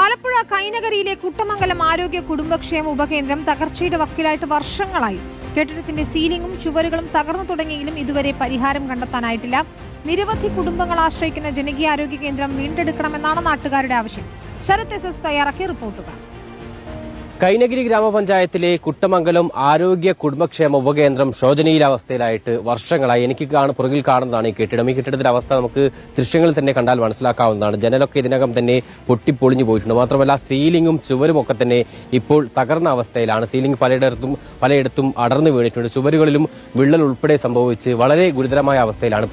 ആലപ്പുഴ കൈനകരിയിലെ കുട്ടമംഗലം ആരോഗ്യ കുടുംബക്ഷേമ ഉപകേന്ദ്രം തകർച്ചയുടെ വക്കിലായിട്ട് വർഷങ്ങളായി. കെട്ടിടത്തിന്റെ സീലിംഗും ചുവരുകളും തകർന്നു തുടങ്ങിയെങ്കിലും ഇതുവരെ പരിഹാരം കണ്ടെത്താനായിട്ടില്ല. നിരവധി കുടുംബങ്ങൾ ആശ്രയിക്കുന്ന ജനകീയ ആരോഗ്യ കേന്ദ്രം വീണ്ടെടുക്കണമെന്നാണ് നാട്ടുകാരുടെ ആവശ്യം. ശരത് എസ് എസ് തയ്യാറാക്കിയ റിപ്പോർട്ടുകൾ. കൈനഗിരി ഗ്രാമപഞ്ചായത്തിലെ കുട്ടമംഗലം ആരോഗ്യ കുടുംബക്ഷേമ ഉപകേന്ദ്രം ശോചനീയാവസ്ഥയിലായിട്ട് വർഷങ്ങളായി എനിക്ക് പുറകിൽ കാണുന്നതാണ് ഈ കെട്ടിടം. ഈ കെട്ടിടത്തിന്റെ അവസ്ഥ നമുക്ക് ദൃശ്യങ്ങളിൽ തന്നെ കണ്ടാൽ മനസ്സിലാക്കാവുന്നതാണ്. ജനലൊക്കെ ഇതിനകം തന്നെ പൊട്ടിപ്പൊളിഞ്ഞു പോയിട്ടുണ്ട്. മാത്രമല്ല സീലിംഗും ചുവരും ഒക്കെ തന്നെ ഇപ്പോൾ തകർന്ന അവസ്ഥയിലാണ്. സീലിംഗ് പലയിടത്തും പലയിടത്തും അടർന്നു വീണിട്ടുണ്ട്. ചുവരുകളിലും വിള്ളൽ ഉൾപ്പെടെ സംഭവിച്ച് വളരെ ഗുരുതരമായ അവസ്ഥയിലാണ്.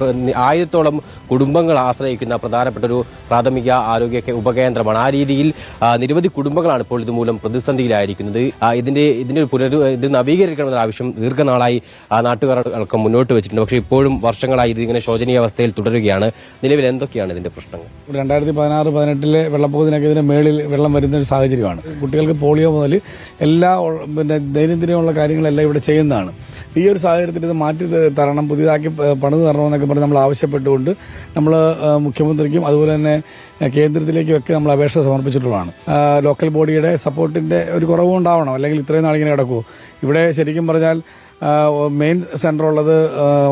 ആയിരത്തോളം കുടുംബങ്ങൾ ആശ്രയിക്കുന്ന പ്രധാനപ്പെട്ട ഒരു പ്രാഥമിക ആരോഗ്യ ഉപകേന്ദ്രമാണ്. ആ രീതിയിൽ നിരവധി കുടുംബങ്ങളാണ് ഇപ്പോൾ ഇതുമൂലം പ്രതിസന്ധിയിലായിരിക്കുന്നത് ആ, ഇതിന്റെ ഇതിന്റെ പുനരു ഇത് നവീകരിക്കണമെന്ന ആവശ്യം ദീർഘനാളായി ആ, അടക്കം മുന്നോട്ട് വെച്ചിട്ടുണ്ട്. പക്ഷേ ഇപ്പോഴും വർഷങ്ങളായി ഇതിങ്ങനെ ശോചനീയ അവസ്ഥയിൽ തുടരുകയാണ്. നിലവിൽ എന്തൊക്കെയാണ് ഇതിന്റെ പ്രശ്നങ്ങൾ? രണ്ടായിരത്തി പതിനാറ് പതിനെട്ടിലെ വെള്ളപ്പൊക്കത്തിനൊക്കെ ഇതിന് മേളിൽ വെള്ളം വരുന്ന ഒരു സാഹചര്യമാണ്. കുട്ടികൾക്ക് പോളിയോ മുതൽ എല്ലാ പിന്നെ ദൈനംദിനമുള്ള കാര്യങ്ങളെല്ലാം ഇവിടെ ചെയ്യുന്നതാണ്. ഈ ഒരു സാഹചര്യത്തിൽ ഇത് മാറ്റി തരണം പുതിയതാക്കി പണിത് തരണമെന്നൊക്കെ പറഞ്ഞ് നമ്മൾ ആവശ്യപ്പെട്ടുകൊണ്ട് നമ്മൾ മുഖ്യമന്ത്രിക്കും അതുപോലെ തന്നെ കേന്ദ്രത്തിലേക്കും ഒക്കെ നമ്മൾ അപേക്ഷ സമർപ്പിച്ചിട്ടുള്ളതാണ്. ലോക്കൽ ബോഡിയുടെ സപ്പോർട്ടിന്റെ ഒരു കുറവും ഉണ്ടാവണം. അല്ലെങ്കിൽ ഇത്രയും നാളിങ്ങനെ കിടക്കുമോ ഇവിടെ ശരിക്കും പറഞ്ഞാൽ മെയിൻ സെന്റർ ഉള്ളത്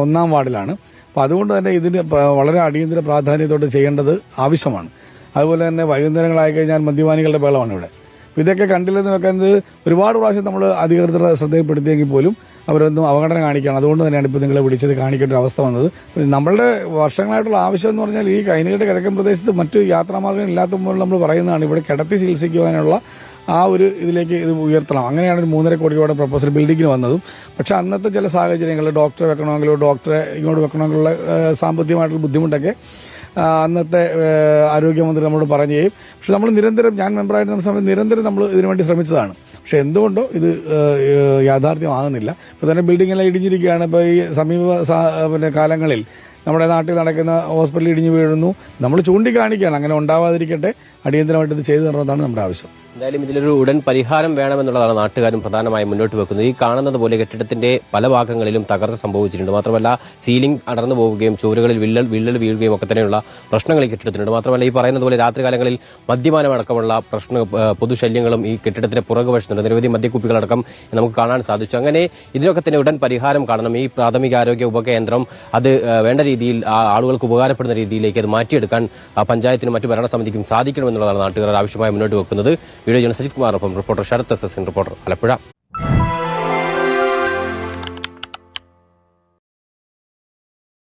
ഒന്നാം വാർഡിലാണ്. അപ്പോൾ അതുകൊണ്ട് തന്നെ ഇതിന് വളരെ അടിയന്തര പ്രാധാന്യത്തോട്ട് ചെയ്യേണ്ടത് ആവശ്യമാണ്. അതുപോലെ തന്നെ വൈകുന്നേരങ്ങളായി കഴിഞ്ഞാൽ മദ്യപാനികളുടെ ബഹളമാണ് ഇവിടെ. ഇതൊക്കെ കണ്ടില്ലെന്ന് വെക്കുന്നത് ഒരുപാട് പ്രാവശ്യം നമ്മൾ അധികൃതരെ ശ്രദ്ധയിൽപ്പെടുത്തിയെങ്കിൽ പോലും അവരൊന്നും അവഗണന കാണിക്കുകയാണ്. അതുകൊണ്ട് തന്നെയാണ് ഇപ്പോൾ നിങ്ങളെ വിളിച്ചത് കാണിക്കേണ്ട ഒരു അവസ്ഥ വന്നത്. നമ്മളുടെ വർഷങ്ങളായിട്ടുള്ള ആവശ്യം എന്ന് പറഞ്ഞാൽ ഈ കൈനീട് കിഴക്കൻ പ്രദേശത്ത് മറ്റ് യാത്രാമാർഗം ഇല്ലാത്തപ്പോൾ നമ്മൾ പറയുന്നതാണ്. ഇവിടെ കിടത്തി ചികിത്സിക്കുവാനുള്ള ആ ഒരു ഇതിലേക്ക് ഇത് ഉയർത്തണം. അങ്ങനെയാണ് ഒരു മൂന്നര കോടി രൂപയുടെ പ്രപ്പോസൽ ബിൽഡിങ്ങിന് വന്നതും. പക്ഷേ അന്നത്തെ ചില സാഹചര്യങ്ങളിൽ ഡോക്ടറെ വെക്കണമെങ്കിലോ ഡോക്ടറെ ഇങ്ങോട്ട് വെക്കണമെങ്കിലുള്ള സാമ്പത്തികമായിട്ടുള്ള ബുദ്ധിമുട്ടൊക്കെ അന്നത്തെ ആരോഗ്യമന്ത്രി നമ്മളോട് ചെയ്യും. പക്ഷെ നമ്മൾ നിരന്തരം ഞാൻ മെമ്പറായിരുന്ന സമയത്ത് നിരന്തരം നമ്മൾ ഇതിനുവേണ്ടി ശ്രമിച്ചതാണ്. പക്ഷെ എന്തുകൊണ്ടോ ഇത് യാഥാർത്ഥ്യമാകുന്നില്ല. ഇപ്പോൾ തന്നെ ബിൽഡിംഗ് എല്ലാം ഇടിഞ്ഞിരിക്കുകയാണ്. ഇപ്പോൾ ഈ സമീപ പിന്നെ കാലങ്ങളിൽ നമ്മുടെ നാട്ടിൽ നടക്കുന്ന ഹോസ്പിറ്റലിൽ ഇടിഞ്ഞു വീഴുന്നു. നമ്മൾ ചൂണ്ടിക്കാണിക്കുകയാണ്. അങ്ങനെ ഉണ്ടാവാതിരിക്കട്ടെ. അടിയന്തരമായിട്ട് ഇത് ചെയ്തു തരണമെന്നാണ് നമ്മുടെ ആവശ്യം. എന്തായാലും ഇതിലൊരു ഉടൻ പരിഹാരം വേണമെന്നുള്ളതാണ് നാട്ടുകാരും പ്രധാനമായും മുന്നോട്ട് വെക്കുന്നത്. ഈ കാണുന്നത് പോലെ കെട്ടിടത്തിന്റെ പല ഭാഗങ്ങളിലും തകർച്ച സംഭവിച്ചിട്ടുണ്ട്. മാത്രമല്ല സീലിംഗ് അടർന്നു പോവുകയും ചുവരുകളിൽ വിള്ളൽ വിള്ളൽ വീഴുകയും ഒക്കെ തന്നെയുള്ള പ്രശ്നങ്ങൾ ഈ കെട്ടിടത്തിനുണ്ട്. മാത്രമല്ല ഈ പറയുന്നത് പോലെ രാത്രികാലങ്ങളിൽ മദ്യപാനമടക്കമുള്ള പ്രശ്ന പൊതുശല്യങ്ങളും ഈ കെട്ടിടത്തിന്റെ പുറകുവശത്തുണ്ട് നിരവധി മദ്യക്കുപ്പികളടക്കം നമുക്ക് കാണാൻ സാധിച്ചു. അങ്ങനെ ഇതിനൊക്കെ തന്നെ ഉടൻ പരിഹാരം കാണണം. ഈ പ്രാഥമിക ആരോഗ്യ ഉപകേന്ദ്രം അത് വേണ്ട രീതിയിൽ ആളുകൾക്ക് ഉപകാരപ്പെടുന്ന രീതിയിലേക്ക് അത് മാറ്റിയെടുക്കാൻ പഞ്ചായത്തിനും മറ്റു ഭരണസമിതിക്കും സാധിക്കണമെന്നുള്ളതാണ് നാട്ടുകാർ ആവശ്യമായി മുന്നോട്ട് വെക്കുന്നത്. Video journalist Sajith കുമാറൊപ്പം reporter Sarath S S reporter Alappuzha.